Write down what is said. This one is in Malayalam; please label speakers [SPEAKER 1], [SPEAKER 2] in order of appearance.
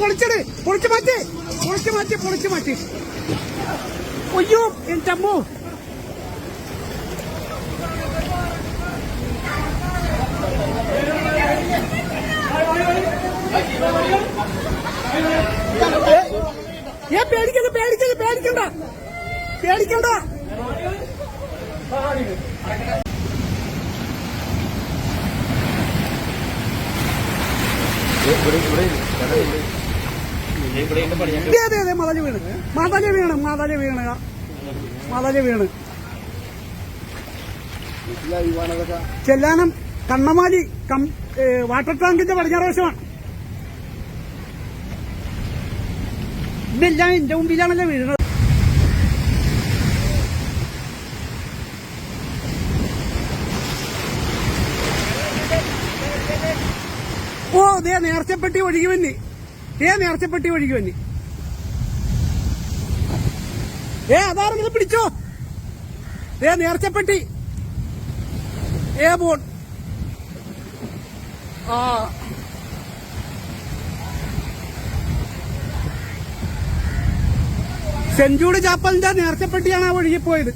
[SPEAKER 1] പൊളിച്ചട് പൊളിച്ചു മാറ്റി പൊളിച്ചു മാറ്റി പൊളിച്ചു മാറ്റി. അയ്യോ എന്റെ അമ്മോ. ഏ പേടിക്കണ്ട പേടിക്കണ്ട പേടിക്കണ്ട. പേടിക്കണ്ട. അതെ അതെ അതെ മതൽ വീണ്. മതൽ വീണ് മതൽ വീണ്. മതൽ വീണ്. ചെല്ലാനം കണ്ണമാലി വാട്ടർ ടാങ്കിന്റെ പടിഞ്ഞാറ് വശമാണ്. ഇതെല്ലാം എന്റെ മുമ്പിലാണല്ലോ വീഴുന്നത്. ഓ അതെ നേർച്ചപ്പെട്ടി ഒഴുകി വന്നി. ദേ നേർച്ചപ്പെട്ടി വഴിക്ക് വന്നി. ഏ അതാരെങ്കിലും പിടിച്ചോ? ഏ നേർച്ചപ്പെട്ടി ഏ ബോൺ ആ. സെഞ്ചൂട് ചാപ്പലിന്റെ നേർച്ചപ്പെട്ടിയാണ് ആ ഒഴുകിപ്പോയത്